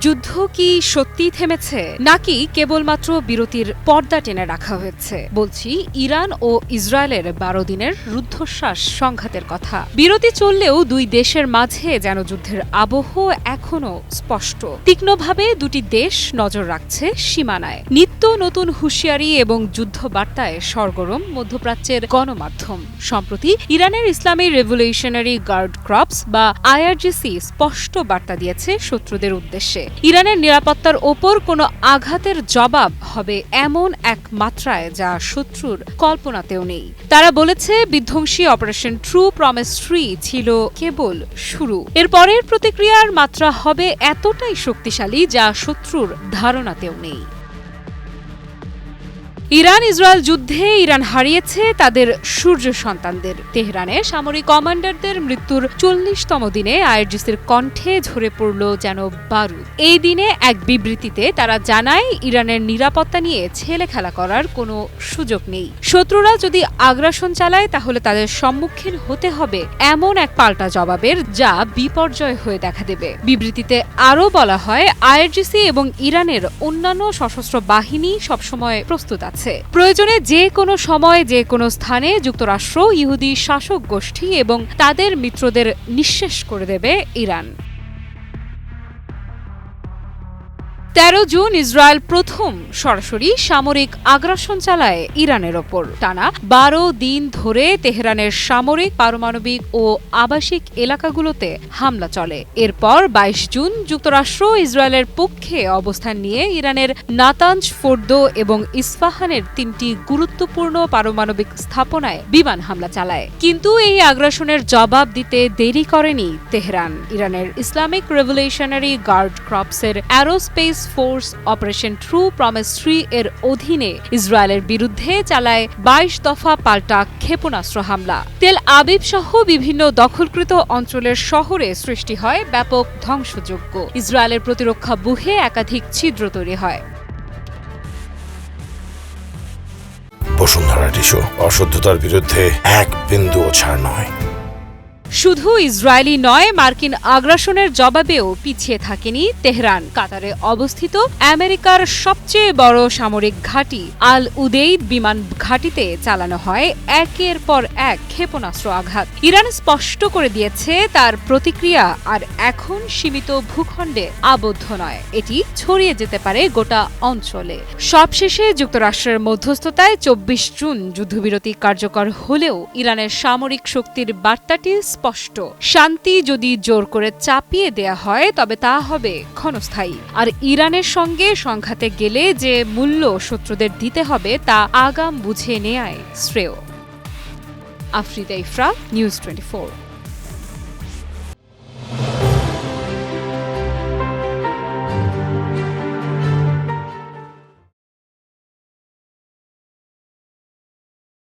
যুদ্ধ কি সত্যিই থেমেছে? নাকি কেবলমাত্র বিরতির পর্দা টেনে রাখা হয়েছে? বলছি, ইরান ও ইসরায়েলের বারো দিনের রুদ্ধশ্বাস সংঘাতের কথা। বিরতি চললেও দুই দেশের মাঝে যেন যুদ্ধের আবহ এখনও স্পষ্ট। তীক্ষ্ণভাবে দুটি দেশ নজর রাখছে সীমানায়। নিত্য নতুন হুঁশিয়ারি এবং যুদ্ধ বার্তায় সরগরম মধ্যপ্রাচ্যের গণমাধ্যম। সম্প্রতি ইরানের ইসলামী রেভলিউশনারি গার্ড ক্রপস বা আইআরজিসি স্পষ্ট বার্তা দিয়েছে শত্রুদের উদ্দেশ্যে। ইরানের নিরাপত্তার ওপর কোনো আঘাতের জবাব হবে এমন এক মাত্রায় যা শত্রুর কল্পনাতেও নেই। তারা বলেছে, বিধ্বংসী অপারেশন ট্রু প্রমিস থ্রি ছিল কেবল শুরু। এরপরের প্রতিক্রিয়ার মাত্রা হবে এতটাই শক্তিশালী যা শত্রুর ধারণাতেও নেই। ইরান ইসরায়েল যুদ্ধে ইরান হারিয়েছে তাদের সূর্য সন্তানদের তেহরানে। সামরিক কমান্ডারদের মৃত্যুর চল্লিশতম দিনে আইআরজিসির কণ্ঠে ঝরে পড়ল যেন বারুদ। এই দিনে এক বিবৃতিতে তারা জানায়, ইরানের নিরাপত্তা নিয়ে ছেলে খেলা করার কোনো সুযোগ নেই। শত্রুরা যদি আগ্রাসন চালায়, তাহলে তাদের সম্মুখীন হতে হবে এমন এক পাল্টা জবাবের যা বিপর্যয় হয়ে দেখা দেবে। বিবৃতিতে আরও বলা হয় আইআরজিসি এবং ইরানের অন্যান্য সশস্ত্র বাহিনী সবসময় প্রস্তুত আছে। আছে প্রয়োজনে যে কোনো সময় যে কোনো স্থানে যুক্তরাষ্ট্র, ইহুদি শাসক গোষ্ঠী এবং তাদের মিত্রদের নিঃশেষ করে দেবে ইরান। তেরো জুন ইসরায়েল প্রথম সরাসরি সামরিক আগ্রাসন চালায় ইরানের ওপর। টানা বারো দিন ধরে তেহরানের সামরিক, পারমাণবিক ও আবাসিক এলাকাগুলোতে হামলা চলে। এরপর বাইশ জুন যুক্তরাষ্ট্র ইসরায়েলের পক্ষে অবস্থান নিয়ে ইরানের নাতাঞ্জ, ফোর্দো এবং ইস্পাহানের তিনটি গুরুত্বপূর্ণ পারমাণবিক স্থাপনায় বিমান হামলা চালায়। কিন্তু এই আগ্রাসনের জবাব দিতে দেরি করেনি তেহরান। ইরানের Islamic revolutionary guard ক্রপসের aerospace force operation true promise three এর অধীনে ইসরায়েলের বিরুদ্ধে চালায় বাইশ দফা পাল্টা ক্ষেপণাস্ত্র হামলা। তেল আবিব সহ বিভিন্ন দখলকৃত অঞ্চলের শহরে সৃষ্টি হয় ব্যাপক ধ্বংসযোগ্য ইসরায়েলের প্রতিরক্ষা বুহে একাধিক ছিদ্র তৈরি হয়। বসুন্ধরা টিস্যু অশুদ্ধতার বিরুদ্ধে এক বিন্দুও ছাড় নয়। শুধু ইসরায়েলি নয়, মার্কিন আগ্রাসনের জবাবেও পিছিয়ে থাকেনি তেহরান। কাতারে অবস্থিত আমেরিকার সবচেয়ে বড় সামরিক ঘাঁটি আল উদেইদ বিমান ঘাঁটিতে চালানো হয় একের পর এক ক্ষেপণাস্ত্র আঘাত। ইরান স্পষ্ট করে দিয়েছে তার প্রতিক্রিয়া আর এখন সীমিত ভূখণ্ডে আবদ্ধ নয়। এটি ছড়িয়ে যেতে পারে গোটা অঞ্চলে। সবশেষে যুক্তরাষ্ট্রের মধ্যস্থতায় চব্বিশ জুন যুদ্ধবিরতি কার্যকর হলেও ইরানের সামরিক শক্তির বার্তাটি স্পষ্ট শান্তি যদি জোর করে চাপিয়ে দেয়া হয়, তবে তা হবে ক্ষণস্থায়ী। আর ইরানের সঙ্গে সংঘাতে গেলে যে মূল্য শত্রুদের দিতে হবে, তা আগাম বুঝে নেয় শ্রেয়। Afrida Ifra news twenty